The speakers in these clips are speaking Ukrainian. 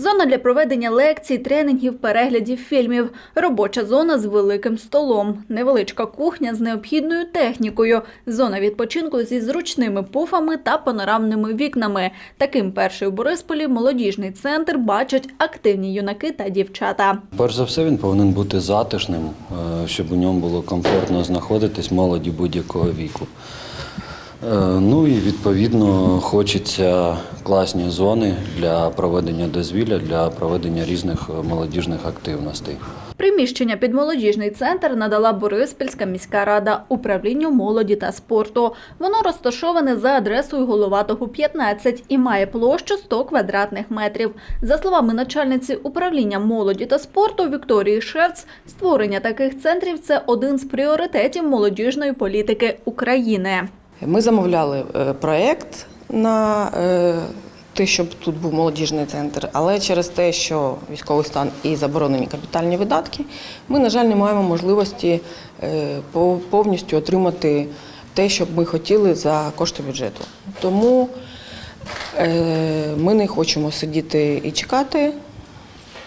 Зона для проведення лекцій, тренінгів, переглядів фільмів, робоча зона з великим столом, невеличка кухня з необхідною технікою, зона відпочинку зі зручними пуфами та панорамними вікнами. Таким перший у Борисполі молодіжний центр бачать активні юнаки та дівчата. Перш за все, він повинен бути затишним, е, щоб у ньому було комфортно знаходитись молоді будь-якого віку. Е, Ну і відповідно хочеться класні зони для проведення дозвілля, для проведення різних е, молодіжних активностей. Приміщення під молодіжний центр надала Бориспільська міська рада управлінню молоді та спорту. Воно розташоване за адресою Головатого 15 і має площу 100 квадратних метрів. За словами начальниці управління молоді та спорту Вікторії Шевц, створення таких центрів це один з пріоритетів молодіжної політики України. Ми замовляли е, проєкт на е, те, щоб тут був молодіжний центр, але через те, що військовий стан і заборонені капітальні видатки, ми, на жаль, не маємо можливості е, повністю отримати те, що ми хотіли за кошти бюджету. Тому ми не хочемо сидіти і чекати.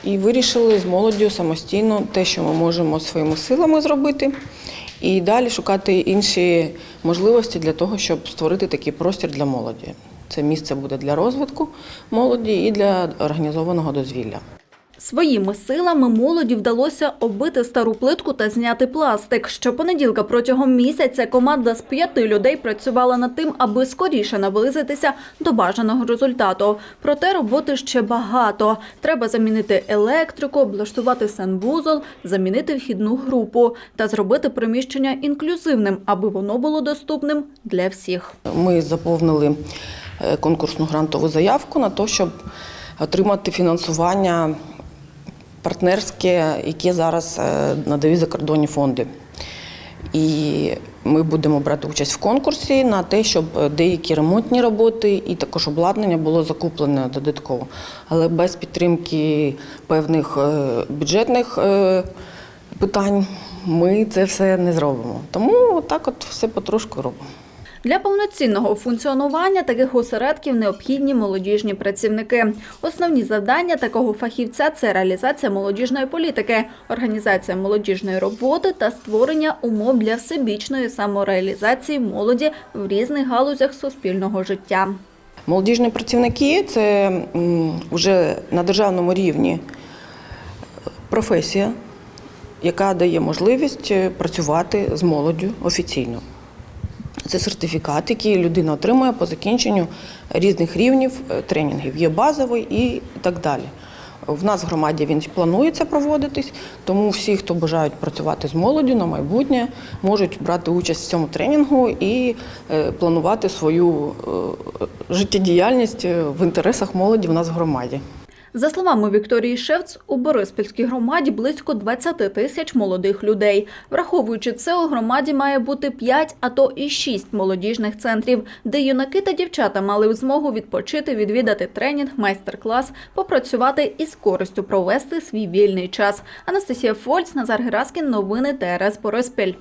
І вирішили з молоддю самостійно те, що ми можемо своїми силами зробити, і далі шукати інші можливості для того, щоб створити такий простір для молоді. Це місце буде для розвитку молоді і для організованого дозвілля. Своїми силами молоді вдалося оббити стару плитку та зняти пластик. Щопонеділка протягом місяця команда з п'яти людей працювала над тим, аби скоріше наблизитися до бажаного результату. Проте роботи ще багато. Треба замінити електрику, облаштувати санвузол, замінити вхідну групу та зробити приміщення інклюзивним, аби воно було доступним для всіх. Ми заповнили е, конкурсну грантову заявку на те, щоб отримати фінансування партнерське, яке зараз е, надають закордонні фонди. І ми будемо брати участь в конкурсі на те, щоб е, деякі ремонтні роботи і також обладнання було закуплене додатково. Але без підтримки певних е, бюджетних питань ми це все не зробимо. Тому так от все потрошку робимо. Для повноцінного функціонування таких осередків необхідні молодіжні працівники. Основні завдання такого фахівця це реалізація молодіжної політики, організація молодіжної роботи та створення умов для всебічної самореалізації молоді в різних галузях суспільного життя. Молодіжні працівники це вже на державному рівні професія, яка дає можливість е, працювати з молоддю офіційно. Це сертифікат, який людина отримує по закінченню різних рівнів е, тренінгів. Є базовий і так далі. В нас в громаді він планується проводитись, тому всі, хто бажають працювати з молоддю на майбутнє, можуть брати участь в цьому тренінгу і е, планувати свою е, життєдіяльність в інтересах молоді в нас в громаді. За словами Вікторії Шевц, у Бориспільській громаді близько 20 тисяч молодих людей. Враховуючи це, у громаді має бути 5, а то і 6 молодіжних центрів, де юнаки та дівчата мали змогу відпочити, відвідати тренінг, майстер-клас, попрацювати і з користю провести свій вільний час. Анастасія Фольц, Назар Гераскін, новини ТРС Бориспіль.